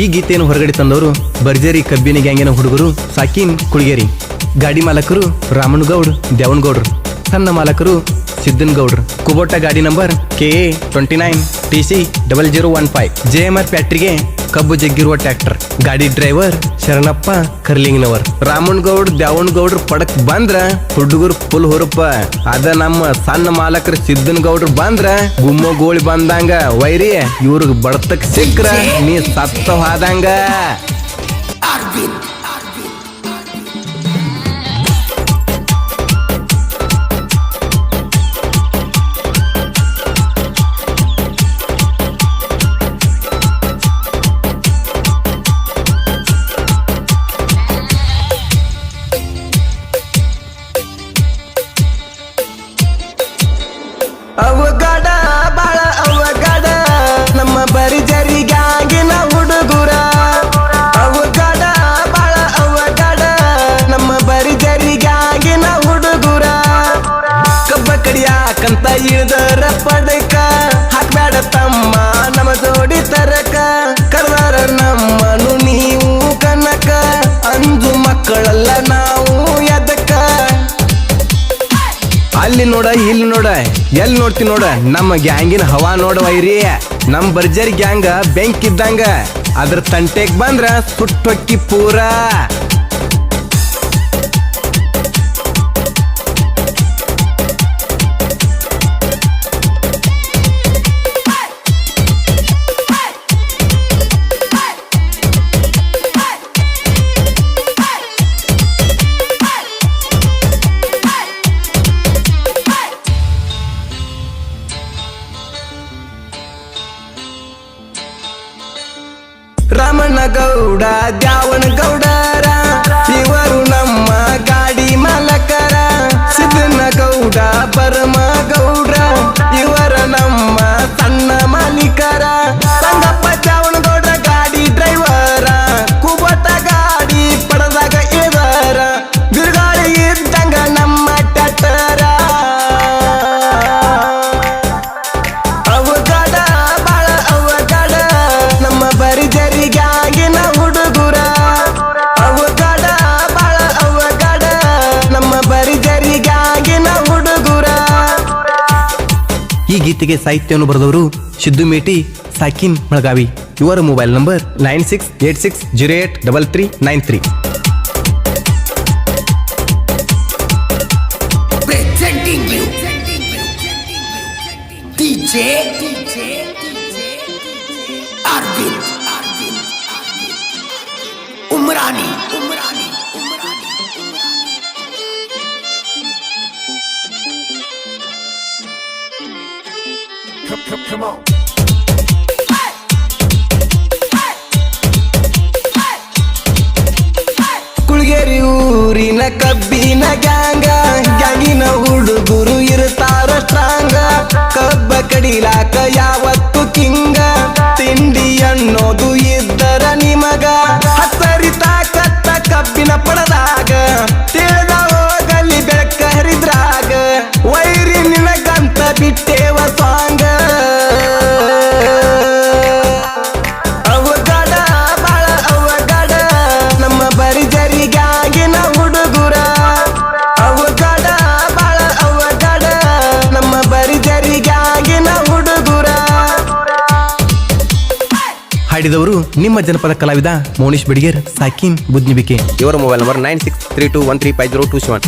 ಈ ಗೀತೆಯನ್ನು ಹೊರಗಡೆ ತಂದವರು ಬರ್ಜರಿ ಕಬ್ಬಿನ ಗ್ಯಾಂಗಿನ ಹುಡುಗರು ಸಾಕಿನ್ ಕುಳಿಗೇರಿ, ಗಾಡಿ ಮಾಲಕರು ರಾಮಣ್ಣಗೌಡ್ ದೇವನಗೌಡ್ರು ಸಣ್ಣ ಮಾಲಕರು ಸಿದ್ದನ್ ಗೌಡ್ರು ಕುಬೋಟ ಗಾಡಿ number K A twenty nine T C double zero one five. J M R ಫ್ಯಾಕ್ಟ್ರಿಗೆ ಕಬ್ಬು ಜಗ್ಗಿರುವ ಟ್ರ್ಯಾಕ್ಟರ್. ಗಾಡಿ ಡ್ರೈವರ್ ಶರಣಪ್ಪ ಕರ್ಲಿಂಗ್ನವರ್. ದ್ಯಾವಣ್ ಗೌಡ್ರ ಪಡಕ್ ಬಂದ್ರ ಹುಡುಗರು ಫುಲ್ ಹುರುಪ. ಅದ ನಮ್ಮ ಸಣ್ಣ ಮಾಲಕರ ಸಿದ್ದನ್ ಗೌಡ್ರ ಬಂದ್ರ ಗುಮ್ಮ ಗೋಳಿ ಬಂದಂಗ ವೈರಿ ಇವ್ರಿಗೆ ಬಡತಕ್ ಸಿಕ್ಕ್ರ, ನೀ ಸತ್ತ ಹೋದಂಗ. ಇಳ್ದರ ಪಡಕ. ಹಾಕ್ಬೇಡ ತಮ್ಮ, ನಮ್ಮ ಜೋಡಿ ತರಕ. ಕರ್ದಾರ ನಮ್ಮನು ನೀವು ಕನಕ. ಅಂದು ಮಕ್ಕಳಲ್ಲ ನಾವು ಎದಕ. ಅಲ್ಲಿ ನೋಡ, ಇಲ್ಲಿ ನೋಡ ಎಲ್ಲಿ ನೋಡ್ತಿ ನೋಡ. ನಮ್ಮ ಗ್ಯಾಂಗಿನ ಹವಾ ನೋಡ ವೈರಿ. ನಮ್ ಬರ್ಜರಿ ಗ್ಯಾಂಗ ಬೆಂಕಿದ್ದಂಗ. ಅದ್ರ ತಂಟೆಗ್ ಬಂದ್ರ ಸುಟ್ಟಕ್ಕಿ ಪೂರ. ಗೌಡ ದ್ಯಾವಣ ಗೌಡರ. ಇವರು ನಮ್ಮ ಗಾಡಿ ಮಾಲಕರ. ಸಿದ್ದನ ಗೌಡ ಪರಮ ಗೀತೆಗೆ ಸಾಹಿತ್ಯವನ್ನು ಬರೆದವರು ಸಿದ್ದು ಮೇಟಿ, ಸಾಕಿನ್ ಮಳಗಾವಿ. ಇವರ mobile number nine six eight six zero eight double three nine three. Presenting Come, on. ಊರಿನ ಕಬ್ಬಿನ ಗ್ಯಾಂಗ ಗ್ಯಾಂಗಿನ ಹುಡುಗರು ಇರುತ್ತಾರ ಸ್ಟ್ರಾಂಗ ಕಬ್ಬ ಕಡಿಲಾಕ ಯಾವತ್ತು ಕಿಂಗ ತಿಂಡಿ ಅನ್ನೋದು ಇದ್ದರ ನಿಮಗ ಹತ್ತರಿತಾಕತ್ತ ಕಬ್ಬಿನ ಪಡದಾಗ ನಿಮ್ಮ ಜನಪದ ಕಲಾವಿದ ಮೋನಿಶ್ ಬಿಡಿಗೇರ್, ಸಾಕಿನ್ ಬುದ್ನಿಬಿಕೆ. ಇವರ mobile number nine six three two one three five zero two seven.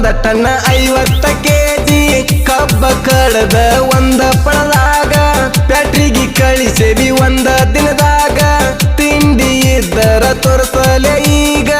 ಒಂದ ಟನ್ನ ಐವತ್ತ ಕೆಜಿ, ಕಬ್ಬ ಕಳೆದ ಒಂದ ಪಳದಾಗ ಪ್ಯಾಟ್ರಿಗೆ ಕಳಿಸೇವಿ ಒಂದ ದಿನದಾಗ. ತಿಂಡಿ ಇದ್ದರ ತೋರಿಸಲೇ ಈಗ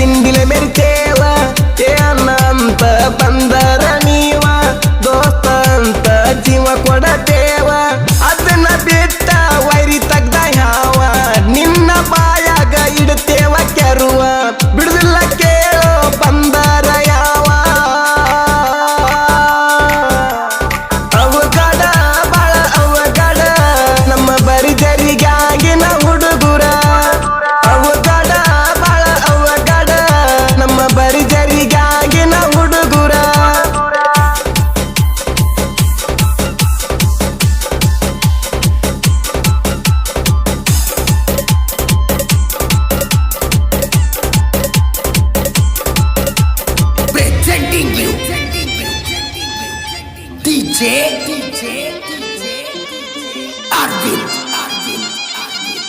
sin dilemente DJ, Arvind, Arvind, Arvind,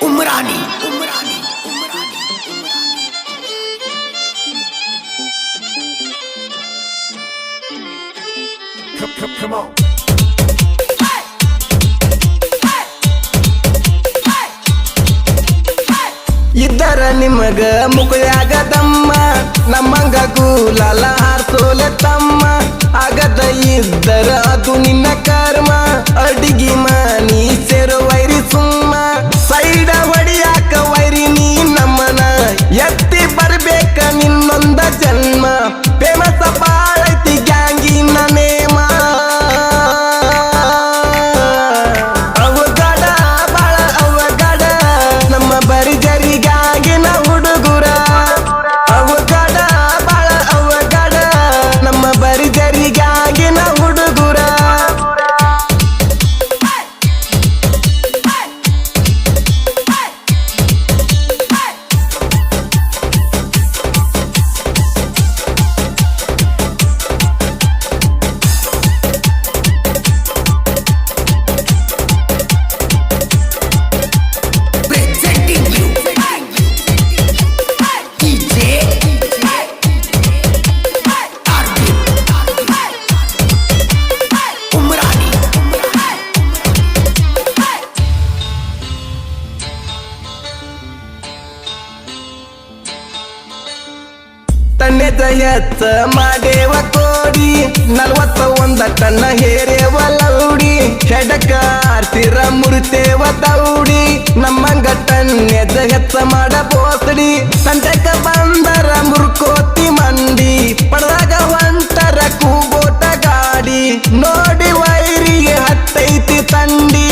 Umrani, Umrani, Umrani, Umrani. Come, come, come on. ನಿಮಗ ಮುಖಯಾಗದಮ್ಮ ನಮ್ಮಂಗ ಗುಲಾಲ ಹಾರ್ಸೋಲೆ ತಮ್ಮ. ಆಗದ ಇದ್ದರ ಅದು ನಿನ್ನ ಕರ್ಮ. ಅಡಿಗೆ ಮನಿ ಸೇರೋ ವೈರಿ ಸುಮ್ಮ. ಹೆಚ್ಚ ಮಾಡೇವ ಕೋಡಿ ನಲ್ವತ್ತ ಒಂದ ಟನ್ನ ಹೇರೇವ ಲೌಡಿ ಹೆಡಕ ಆರ್ತಿರ ಮುರಿತೇವ ದೌಡಿ, ನಮ್ಮಂಗ ಟನ್ನೆದ ಹೆಚ್ಚ ಮಾಡ ಪೋಸಡಿ. ಸಂತೆಕ ಬಂದರ ಮುರ್ಕೋತಿ ಮಂಡಿ, ಪಡೆದಾಗ ಒಂಟರ ಕೂಗೋಟ ಗಾಡಿ. ನೋಡಿ ವೈರಿಗೆ ಹತ್ತೈತಿ ತಂಡಿ.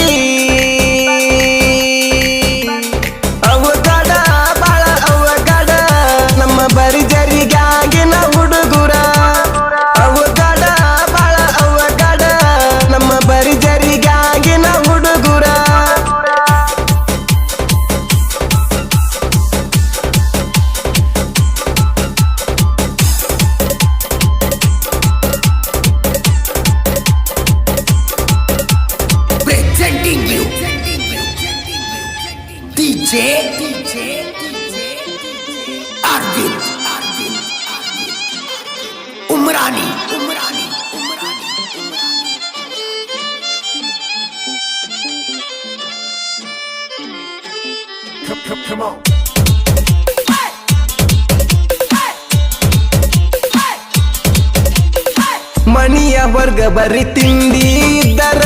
ಮನಿಯ ವರ್ಗ ಬರಿ ತಿಂಡಿ ಇದ್ದಾರ.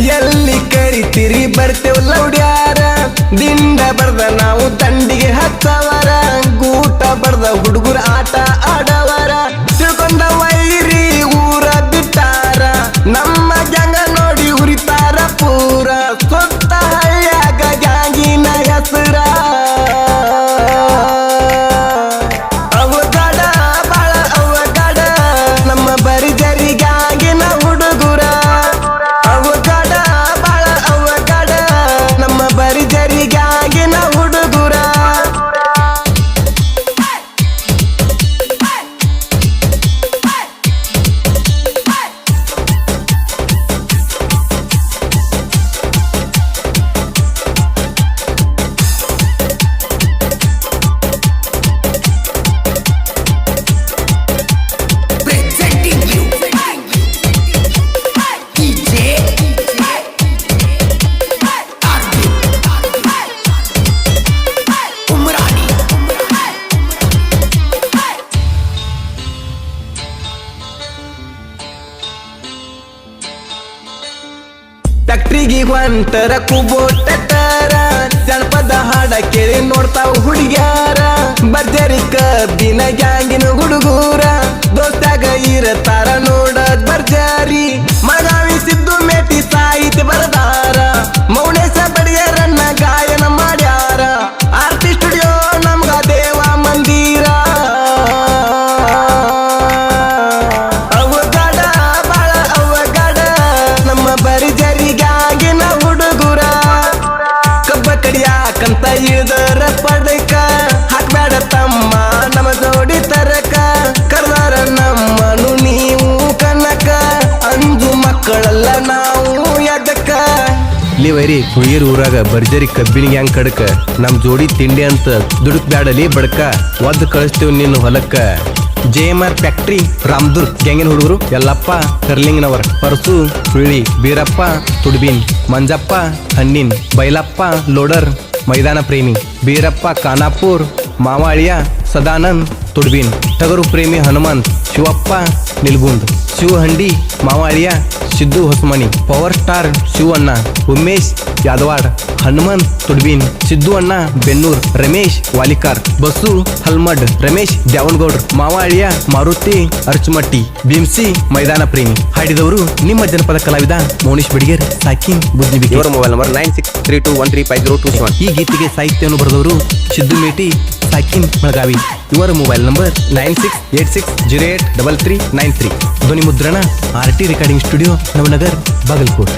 ಎಲ್ಲಿ ಕರಿತೀರಿ ಬರ್ತೇವ್ ಲೌಡ್ಯಾರ. ದಿಂಡ ಬರ್ದ ನಾವು ತಂಡಿಗೆ ಹತ್ತವರ. ಗೂಟ ಬರ್ದ ಹುಡುಗರ ಆಟ ಆಡವರ. ತಿಳ್ಕೊಂಡ ಫ್ಯಾಕ್ಟ್ರಿಗೆ ಹೊಂಟರ ತರ, ಜನಪದ ಹಾಡ ಕೇಳಿ ನೋಡ್ತಾವ ಹುಡುಗ್ಯಾರ. ಬರ್ಜರಿ ಕಬ್ಬಿನ ಗ್ಯಾಂಗಿನ ಹುಡುಗೂರ ದೋಸ್ತಾಗ ಇರತಾರ ನೋಡ ಬರ್ಜಾರಿ ಇಲ್ಲಿ ವೈರಿ ಹುಳಿಯರ್ ಊರಾಗ ಭರ್ಜರಿ ಕಬ್ಬಿನ ಗ್ಯಾಂಗ್ ಕಡಕ? ನಮ್ ಜೋಡಿ ತಿಂಡಿ ಅಂತ ದುಡುಕ್ ಬ್ಯಾಡಲಿ ಬಡ್ಕ? ಒದ್ದು ಕಳಿಸ್ತೀವಿ ನಿನ್ನ ಹೊಲಕ್ಕ. J M R factory, Ramdurg, ಗ್ಯಾಂಗಿನ ಹುಡುಗರು, ಯಲ್ಲಪ್ಪ, ಕರ್ಲಿಂಗ್ನವರ್, ಪರಸು ಹುಳಿ ಬೀರಪ್ಪ ತುಡ್ಬಿನ್, ಮಂಜಪ್ಪ, ಹಣ್ಣಿನ್, ಬೈಲಪ್ಪ, ಲೋಡರ್, ಮೈದಾನ ಪ್ರೇಮಿ, ಬೀರಪ್ಪ, ಖಾನಾಪುರ್, ಮಾವಾಳಿಯ, ಸದಾನಂದ್, ತುಡ್ಬಿನ್, ಟಗರು ಪ್ರೇಮಿ ಹನುಮಂತ್, ಶಿವಪ್ಪ, ನಿಲ್ಗುಂದ್, ಶಿವಹಂಡಿ, ಮಾವಾಳಿಯ ಸಿದ್ದು ಹೊಸಮನಿ ಪವರ್ ಸ್ಟಾರ್ ಶಿವಣ್ಣ ಉಮೇಶ್ ಯಾದವಾಡ್ ಹನುಮಂತ್ ತುಡ್ಬಿನ್ ಸಿದ್ದು ಅಣ್ಣ ಬೆನ್ನೂರ್ ರಮೇಶ್ ವಾಲಿಕಾರ್ ಬಸ್ಸು ಹಲ್ಮಡ್ ರಮೇಶ್ ದ್ಯಾವಣಗೌಡ್ರ ಮಾವಾಳಿಯ ಮಾರುತಿ ಅರ್ಚಮಟ್ಟಿ ಭೀಮ್ಸಿ ಮೈದಾನ ಪ್ರೇಮಿ ಹಾಡಿದವರು ನಿಮ್ಮ ಜನಪದ ಕಲಾವಿದ ಮೌನೇಶ್ ಬಿಡಿಗೇರ್ ಸಾಕಿನ್ ಬುದ್ಧಿ ಅವರ mobile number nine six three two one three five zero two seven ಈ ಗೀತೆಗೆ ಸಾಹಿತ್ಯವನ್ನು ಬರೆದವರು ಸಿದ್ದು ಮೇಟಿ ಸಾಕಿನ್ ಬೆಳಗಾವಿ. ಇವರ mobile number nine six eight six zero eight double three nine three ಧ್ವನಿ ಮುದ್ರಣ R T recording studio Navanagar Bagalkot